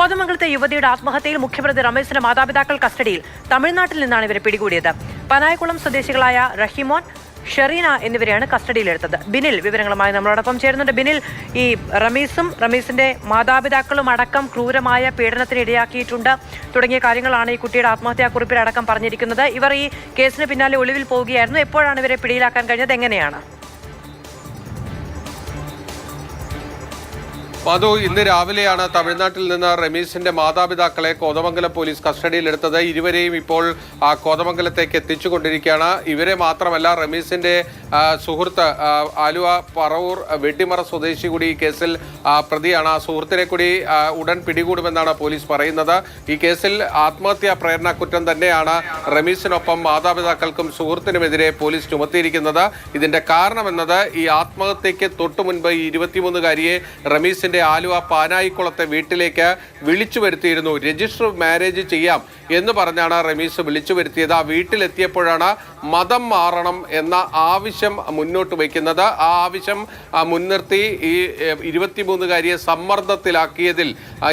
കോതമംഗലത്തെ യുവതിയുടെ ആത്മഹത്യയിൽ മുഖ്യപ്രതി രമേശിന്റെ മാതാപിതാക്കൾ കസ്റ്റഡിയിൽ. തമിഴ്നാട്ടിൽ നിന്നാണ് ഇവരെ പിടികൂടിയത്. പനായക്കുളം സ്വദേശികളായ റഹിമോൻ ഷെറീന എന്നിവരെയാണ് കസ്റ്റഡിയിലെടുത്തത്. ബിനിൽ വിവരങ്ങളുമായി നമ്മളോടൊപ്പം ചേരുന്നുണ്ട്. ബിനിൽ ഈ റമീസും റമീസിന്റെ മാതാപിതാക്കളും അടക്കം ക്രൂരമായ പീഡനത്തിന് ഇടയാക്കിയിട്ടുണ്ട്. തുടങ്ങിയ കാര്യങ്ങളാണ് ഈ കുട്ടിയുടെ ആത്മഹത്യാക്കുറിപ്പിൽ അടക്കം പറഞ്ഞിരിക്കുന്നത്. ഇവർ ഈ കേസിന് പിന്നാലെ ഒളിവിൽ പോവുകയായിരുന്നു. എപ്പോഴാണ് ഇവരെ പിടിയിലാക്കാൻ കഴിഞ്ഞത്? എങ്ങനെയാണ്? മധു ഇന്ന് രാവിലെയാണ് തമിഴ്നാട്ടിൽ നിന്ന് റമീസിന്റെ മാതാപിതാക്കളെ കോതമംഗലം പോലീസ് കസ്റ്റഡിയിലെടുത്തത്. ഇരുവരെയും ഇപ്പോൾ കോതമംഗലത്തേക്ക് എത്തിച്ചുകൊണ്ടിരിക്കുകയാണ്. ഇവരെ മാത്രമല്ല റമീസിന്റെ സുഹൃത്ത് ആലുവ പറവൂർ വെട്ടിമറ സ്വദേശി കൂടി ഈ കേസിൽ പ്രതിയാണ്. ആ സുഹൃത്തിനെ കൂടി ഉടൻ പിടികൂടുമെന്നാണ് പോലീസ് പറയുന്നത്. ഈ കേസിൽ ആത്മഹത്യാ പ്രേരണ കുറ്റം തന്നെയാണ് റമീസിനൊപ്പം മാതാപിതാക്കൾക്കും സുഹൃത്തിനുമെതിരെ പോലീസ് ചുമത്തിയിരിക്കുന്നത്. ഇതിന്റെ കാരണമെന്നത് ഈ ആത്മഹത്യയ്ക്ക് തൊട്ടു മുൻപ് ഈ ഇരുപത്തിമൂന്നുകാരിയെ റമീസിന്റെ ആലുവ പാനായിക്കുളത്തെ വീട്ടിലേക്ക് വിളിച്ചു വരുത്തിയിരുന്നു. രജിസ്റ്റർ മാരേജ് ചെയ്യാം എന്ന് പറഞ്ഞാണ് റമീസ് വിളിച്ചു വരുത്തിയത്. ആ വീട്ടിലെത്തിയപ്പോഴാണ് മതം മാറണം എന്ന ആവശ്യം മുന്നോട്ട് വയ്ക്കുന്നത്. ആ ആവശ്യം മുൻനിർത്തി ഈ ഇരുപത്തിമൂന്നുകാരിയെ സമ്മർദ്ദത്തിലാക്കിയതിൽ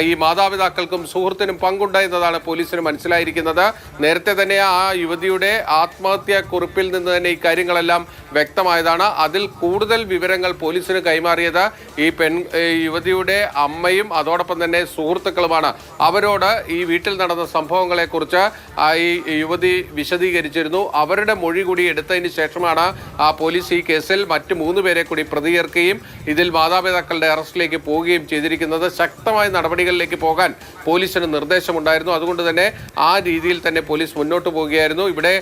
ഈ മാതാപിതാക്കൾക്കും സുഹൃത്തിനും പങ്കുണ്ട് എന്നതാണ് പോലീസിന് മനസ്സിലായിരിക്കുന്നത്. നേരത്തെ തന്നെ ആ യുവതിയുടെ ആത്മഹത്യാ കുറിപ്പിൽ നിന്ന് തന്നെ ഈ കാര്യങ്ങളെല്ലാം വ്യക്തമായതാണ്. അതിൽ കൂടുതൽ വിവരങ്ങൾ പോലീസിന് കൈമാറിയത് ഈ പെൺ ഈ യുവതിയുടെ അമ്മയും അതോടൊപ്പം തന്നെ സുഹൃത്തുക്കളുമാണ്. അവരോട് ഈ വീട്ടിൽ നടന്ന സംഭവങ്ങളെക്കുറിച്ച് ഈ യുവതി വിശദീകരിച്ചിരുന്നു. അവരുടെ മൊഴി കൂടി എടുത്തതിന് ശേഷമാണ് ആ പോലീസ് ഈ കേസിൽ മറ്റ് മൂന്ന് പേരെ കൂടി പ്രതികർക്കുകയും ഇതിൽ മാതാപിതാക്കളുടെ അറസ്റ്റിലേക്ക് പോവുകയും ചെയ്തിരിക്കുന്നത്. ശക്തമായ നടപടികളിലേക്ക് പോകാൻ പോലീസിന് നിർദ്ദേശമുണ്ടായിരുന്നു. അതുകൊണ്ട് തന്നെ ആ രീതിയിൽ തന്നെ പോലീസ് മുന്നോട്ട് പോവുകയായിരുന്നു. ഇവിടെ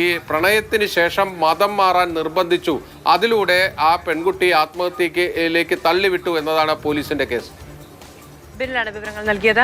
ഈ പ്രണയത്തിന് ശേഷം മതം മാറാൻ നിർബന്ധിച്ചു. അതിലൂടെ ആ പെൺകുട്ടി ആത്മഹത്യക്ക് ലേക്ക് തള്ളിവിട്ടു എന്നതാണ് പോലീസിന്റെ കേസ്. ബില്ലാണ് വിവരങ്ങൾ നൽകിയത്.